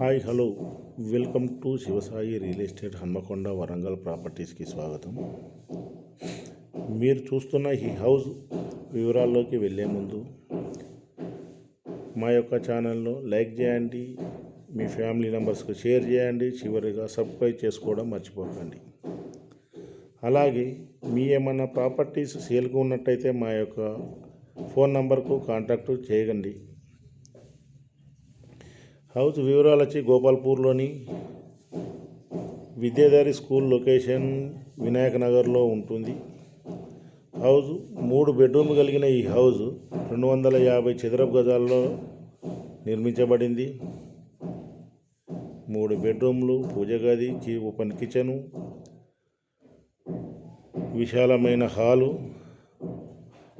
Hi hello. Welcome to Shivasai real estate Hanamkonda Warangal ప్రాపర్టీస్కి స్వాగతం. మీరు చూస్తున్న ఈ హౌస్ వివరాల్లోకి వెళ్ళే ముందు మా యొక్క ఛానల్ను లైక్ చేయండి మీ ఫ్యామిలీ మెంబర్స్కి షేర్ చేయండి చివరిగా సబ్స్క్రైబ్ చేసుకోవడం మర్చిపోకండి. అలాగే మీ ఏమైనా ప్రాపర్టీస్ సేల్కు ఉన్నట్టయితే మా యొక్క ఫోన్ నంబర్కు కాంటాక్ట్ చేయండి హౌస్ వివరాలు వచ్చి గోపాల్పూర్లోని విద్యాధారి స్కూల్ లొకేషన్ వినాయక నగర్లో ఉంటుంది. హౌస్ మూడు బెడ్రూమ్ కలిగిన ఈ హౌస్ రెండు వందల యాభై చదరపు గజాల్లో నిర్మించబడింది. మూడు బెడ్రూమ్లు పూజ గది ఓపెన్ కిచెను విశాలమైన హాలు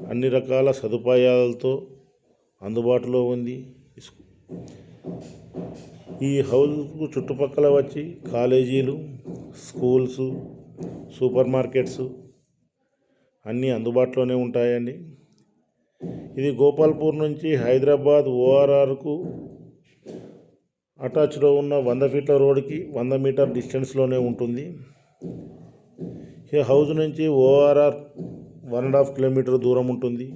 అన్ని రకాల సదుపాయాలతో అందుబాటులో ఉంది. ఈ హౌస్కు చుట్టుపక్కల వచ్చి కాలేజీలు స్కూల్స్ సూపర్ మార్కెట్స్ అన్నీ అందుబాటులోనే ఉంటాయండి. ఇది గోపాల్పూర్ నుంచి హైదరాబాద్ ఓఆర్ఆర్కు అటాచ్లో ఉన్న వంద ఫీట్ల రోడ్డుకి వంద మీటర్ డిస్టెన్స్లోనే ఉంటుంది. ఈ హౌస్ నుంచి ORR one and half kilometre దూరం ఉంటుంది.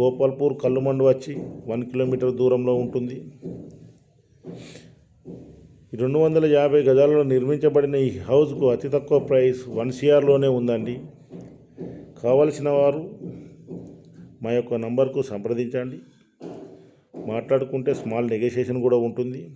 గోపాల్పూర్ కల్లుమండు వచ్చి వన్ కిలోమీటర్ దూరంలో ఉంటుంది. రెండు వందల యాభై గజాలలో నిర్మించబడిన ఈ హౌస్కు అతి తక్కువ ప్రైస్ వన్ సిఆర్లోనే ఉందండి. కావలసిన వారు మా యొక్క నంబర్కు సంప్రదించండి. మాట్లాడుకుంటే స్మాల్ నెగోషియేషన్ కూడా ఉంటుంది.